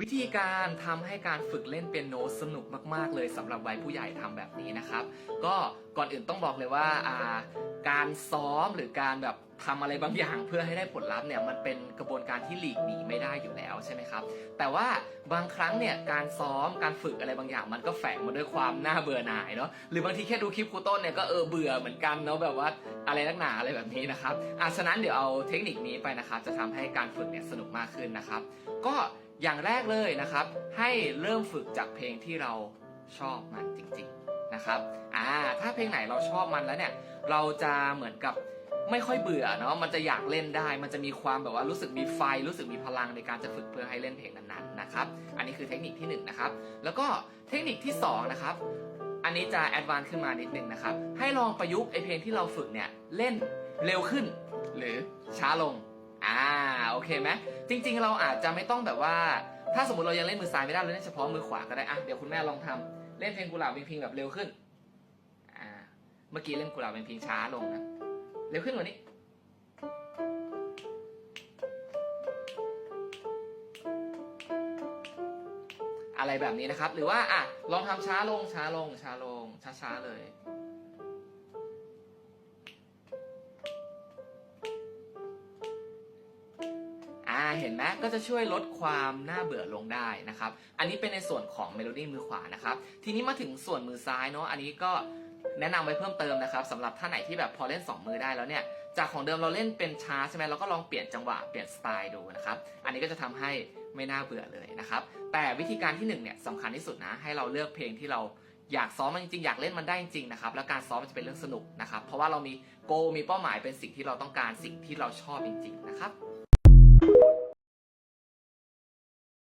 วิธีการทำให้การฝึกเล่นเปียโนสนุกมาก ๆ เลยสำหรับวัยผู้ใหญ่ทำแบบนี้นะครับ ก็ก่อนอื่นต้องบอกเลยว่าการซ้อมหรือการแบบทำอะไรบางอย่างเพื่อให้ได้ผลลัพธ์เนี่ยมันเป็นกระบวนการที่หลีกหนีไม่ได้อยู่แล้วใช่ไหมครับ แต่ว่าบางครั้งเนี่ยการซ้อมการฝึกอะไรบางอย่าง มันก็แฝงมาด้วยความน่าเบื่อหน่ายเนาะหรือบางทีแค่ดูคลิปครูต้นเนี่ยก็เออเบื่อเหมือนกันเนาะแบบว่าอะไรนักหนาอะไรแบบนี้นะครับอะฉะนั้นเดี๋ยวเอาเทคนิคนี้ไปนะครับจะทำให้การฝึกเนี่ยสนุกมากขึ้นนะครับ ก็ อย่างแรกเลยนะครับ ให้เริ่มฝึกจากเพลงที่เราชอบมันจริงๆนะครับอ่าถ้าเพลงไหนเราชอบมันแล้วเนี่ย เราจะเหมือนกับไม่ค่อยเบื่อเนาะมันจะอยากเล่นได้ มันจะมีความแบบว่ารู้สึกมีไฟ รู้สึกมีพลังในการจะฝึกเพื่อให้เล่นเพลงนั้นๆนะครับ อันนี้คือเทคนิคที่หนึ่งนะครับ แล้วก็เทคนิคที่สองนะครับ อันนี้จะแอดวานซ์ขึ้นมานิดนึงนะครับ ให้ลองประยุกต์ไอเพลงที่เราฝึกเนี่ยเล่นเร็วขึ้น หรือช้าลง อ่าโอเคไหมจริง ๆ เราอาจจะไม่ต้องแบบว่า ถ้าสมมติเรายังเล่นมือซ้ายไม่ได้เราเล่นเฉพาะมือขวาก็ได้อะเดี๋ยวคุณแม่ลองทำเล่นเพลงกุหลาบเป็นพลงแบบเร็วขึ้นอ่าเมื่อกี้เล่นกุหลาบเป็นพลงช้าลงนะเร็วขึ้นกว่านี้อะไรแบบนี้นะครับ หรือว่าอะลองทำช้าลงช้าลงช้าลงช้าๆเลย เห็นไหมก็จะช่วยลดความน่าเบื่อลงได้นะครับ อันนี้เป็นในส่วนของเมโลดี้มือขวานะครับ ทีนี้มาถึงส่วนมือซ้ายเนาะ อันนี้ก็แนะนำไว้เพิ่มเติมนะครับสำหรับท่านไหนที่แบบพอเล่น 2 มือได้แล้วเนี่ย จากของเดิมเราเล่นเป็นช้าใช่ไหมเราก็ลองเปลี่ยนจังหวะเปลี่ยนสไตล์ดูนะครับ อันนี้ก็จะทำให้ไม่น่าเบื่อเลยนะครับ แต่วิธีการที่หนึ่งเนี่ยสำคัญที่สุดนะ ให้เราเลือกเพลงที่เราอยากซ้อมมันจริงๆอยากเล่นมันได้จริงๆนะครับ แล้วการซ้อมมันจะเป็นเรื่องสนุกนะครับ เพราะว่าเรามีโกมีเป้าหมายเป็นสิ่งที่เราต้องการสิ่งที่เราชอบจริง ๆ นะครับ